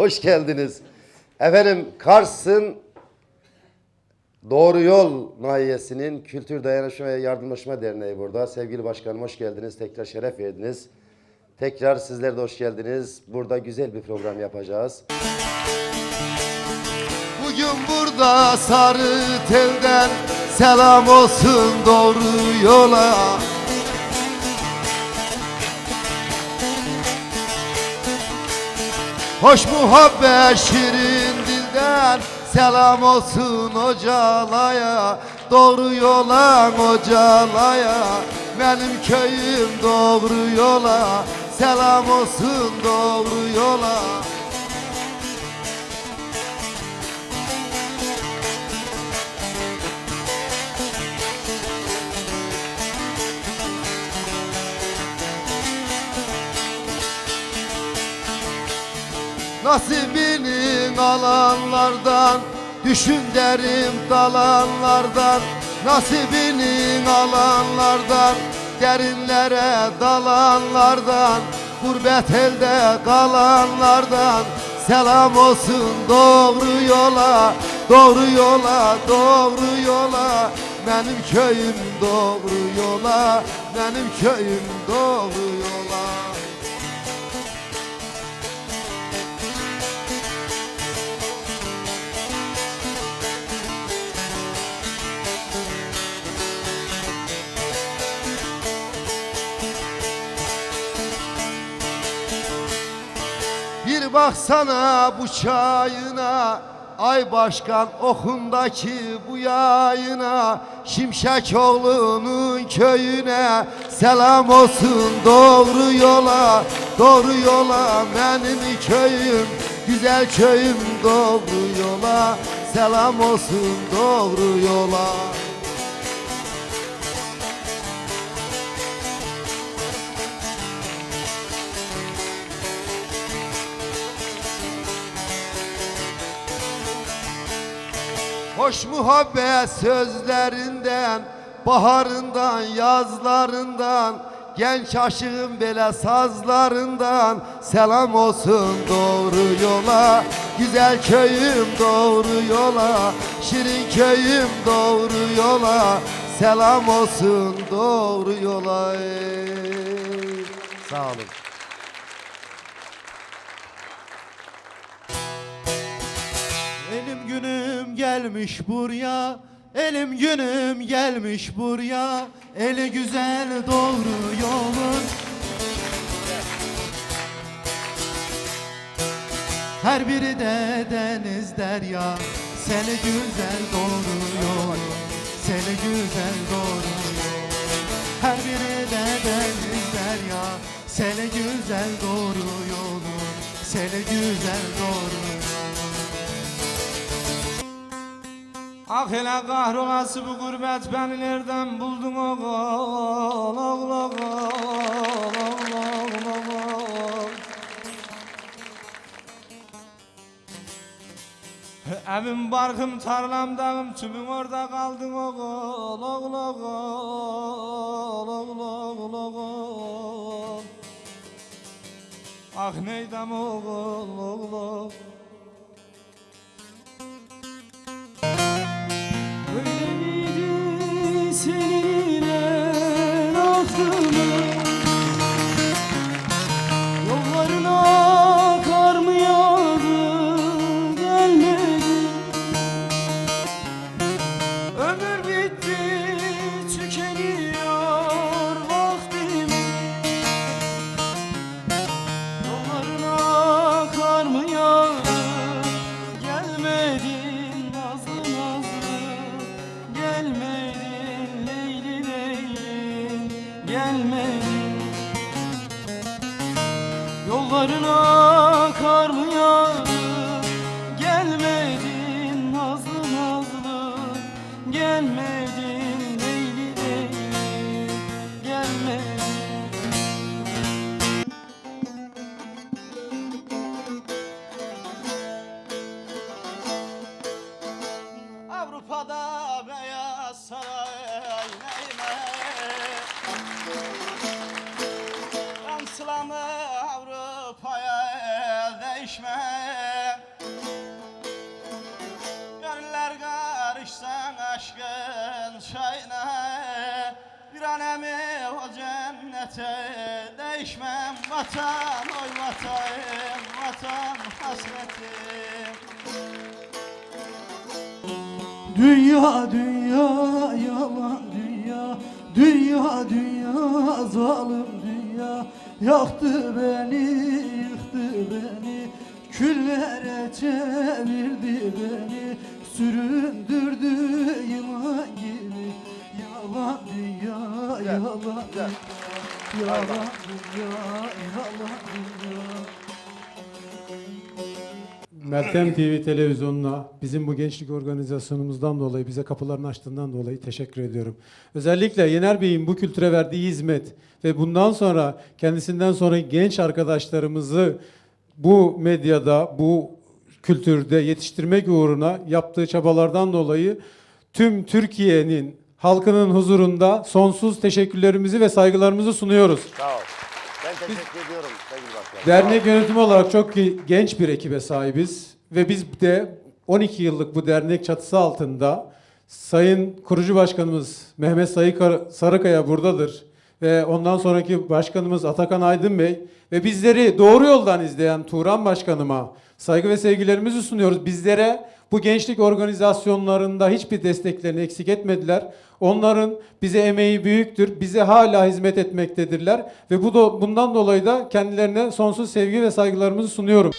Hoş geldiniz. Efendim Kars'ın Doğru Yol Nahiyesi'nin Kültür Dayanışma ve Yardımlaşma Derneği burada. Sevgili başkanım hoş geldiniz. Tekrar şeref verdiniz. Tekrar sizler de hoş geldiniz. Burada güzel bir program yapacağız. Bugün burada sarı telden selam olsun doğru yola. Hoş muhabbet şirin dilden Selam olsun hocalaya Doğru yola hocalaya Benim köyüm doğru yola. Selam olsun doğru yola Nasibinin alanlardan Düşün derim dalanlardan. Nasibinin alanlardan Derinlere dalanlardan. Gurbet elde kalanlardan. Selam olsun doğru yola Doğru yola, doğru yola. Benim köyüm doğru yola Benim köyüm doğru yola baksana bu çayına Ay başkan okundaki bu yayına Şimşek oğlunun köyüne Selam olsun doğru yola Doğru yola benim köyüm Güzel köyüm doğru yola Selam olsun doğru yola Hoş muhabbet sözlerinden Baharından, yazlarından Genç aşığın bele sazlarından Selam olsun doğru yola Güzel köyüm doğru yola Şirin köyüm doğru yola Selam olsun doğru yola. Sağ olun. Günüm gelmiş buraya Elim günüm gelmiş buraya Eli güzel doğru yolun. Her biri de deniz derya Seni güzel doğru yolun Seni güzel doğru yolun Her biri de deniz derya Seni güzel doğru yolun Seni güzel doğru yolun Ah hele kahrolası bu gurbet beni nereden buldun oğul oğul oğul oğul Evim barkım tarlam dağım tümüm orada kaldın oğul oğul oğul oğul oğul oğul Ah neydem oğul oğul oğul through cennete Değişmem vatan oy vatan Vatan hasretim. Dünya dünya yalan dünya. Dünya dünya zalim dünya. Yaktı beni yıktı beni. Küllere çevirdi beni. Süründürdü yılan gibi. Yalan dünya yalan dünya Dünya Meltem TV televizyonuna bizim bu gençlik organizasyonumuzdan dolayı bize kapılarını açtığından dolayı teşekkür ediyorum. Özellikle Yener Bey'in bu kültüre verdiği hizmet ve bundan sonra kendisinden sonra genç arkadaşlarımızı bu medyada, bu kültürde yetiştirmek uğruna yaptığı çabalardan dolayı tüm Türkiye'nin halkının huzurunda sonsuz teşekkürlerimizi ve saygılarımızı sunuyoruz. Sağ ol. Ben teşekkür ediyorum sevgili başkanım. Dernek yönetimi olarak çok genç bir ekibe sahibiz ve biz de 12 yıllık bu dernek çatısı altında Sayın kurucu başkanımız Mehmet Sayı Sarıkaya buradadır ve ondan sonraki başkanımız Atakan Aydın Bey ve bizleri doğru yoldan izleyen Turan Başkanıma saygı ve sevgilerimizi sunuyoruz. Bizlere bu gençlik organizasyonlarında hiçbir desteklerini eksik etmediler. Onların bize emeği büyüktür. Bize hala hizmet etmektedirler ve bu da, bundan dolayı da kendilerine sonsuz sevgi ve saygılarımızı sunuyorum.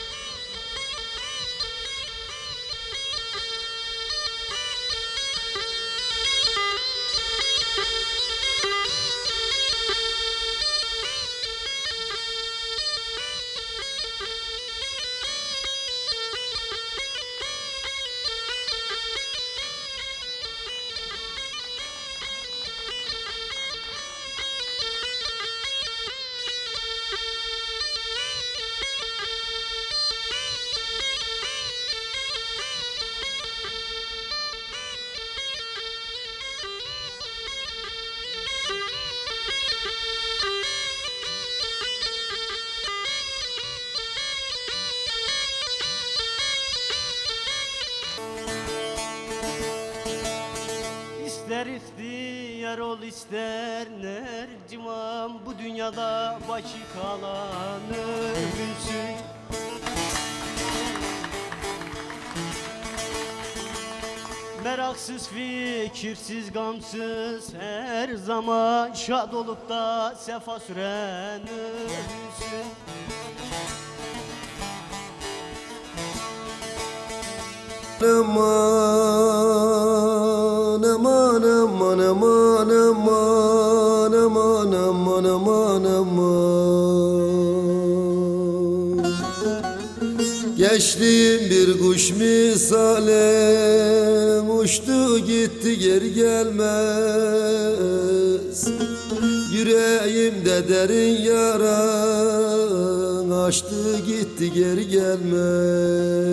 İhtiyar ol ister nerciman Bu dünyada başı kalanı gülsün. Meraksız, fikirsiz, gamsız Her zaman şad olup da sefa süren Aman aman aman aman aman aman aman aman. Geçtiğim bir kuş misalem uçtu gitti geri gelmez. Yüreğimde derin yara açtı gitti geri gelmez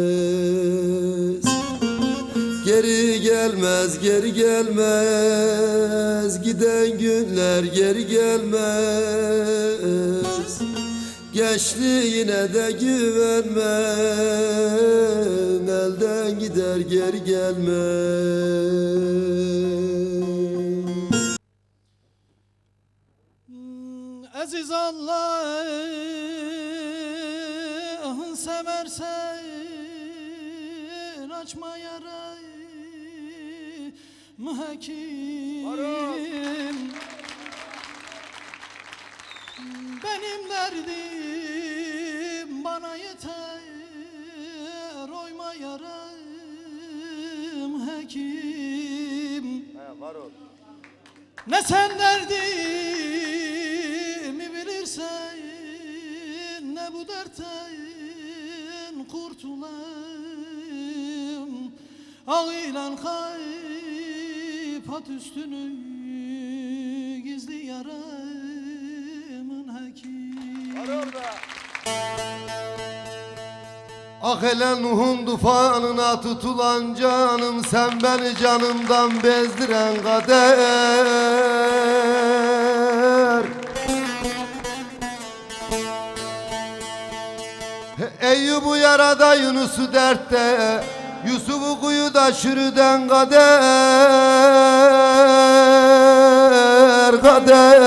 Geri gelmez, geri gelmez. Giden günler geri gelmez. Gençliğine de güvenmem Elden gider geri gelmez. Aziz Allah'ın seversen açma hakim? Benim derdim bana yeter oyma yarayım hakim. Ne sen derdimi bilirsen Ne bu dertten kurtulayım Ağıyla kayıp at üstünü Gizli yaramın hakim Ah hele Nuh'un tufanına tutulan canım Sen beni canımdan bezdiren kader. Eyyub'u yarada Yunus'u dertte Yusuf'u kuyuda çürüden kader Kader.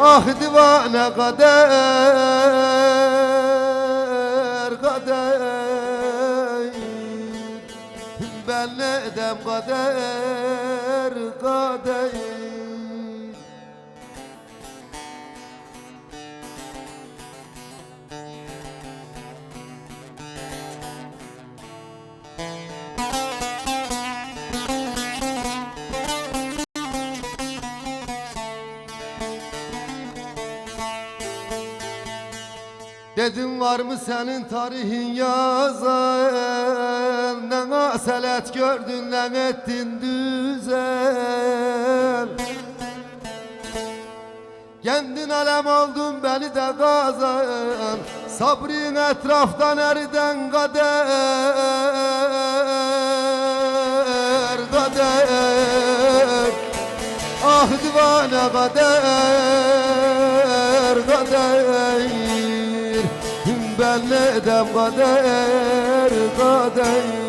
Ah divane kader Kader. Ben ne edem kader Kader Dedim var mı senin tarihin yazan? Ne aselet gördün ne ettin düzen? Kendin alem oldun beni de kazan. Sabrın etraftan eriden kader? Kader. Ah divane kader Kader Edem kader Kader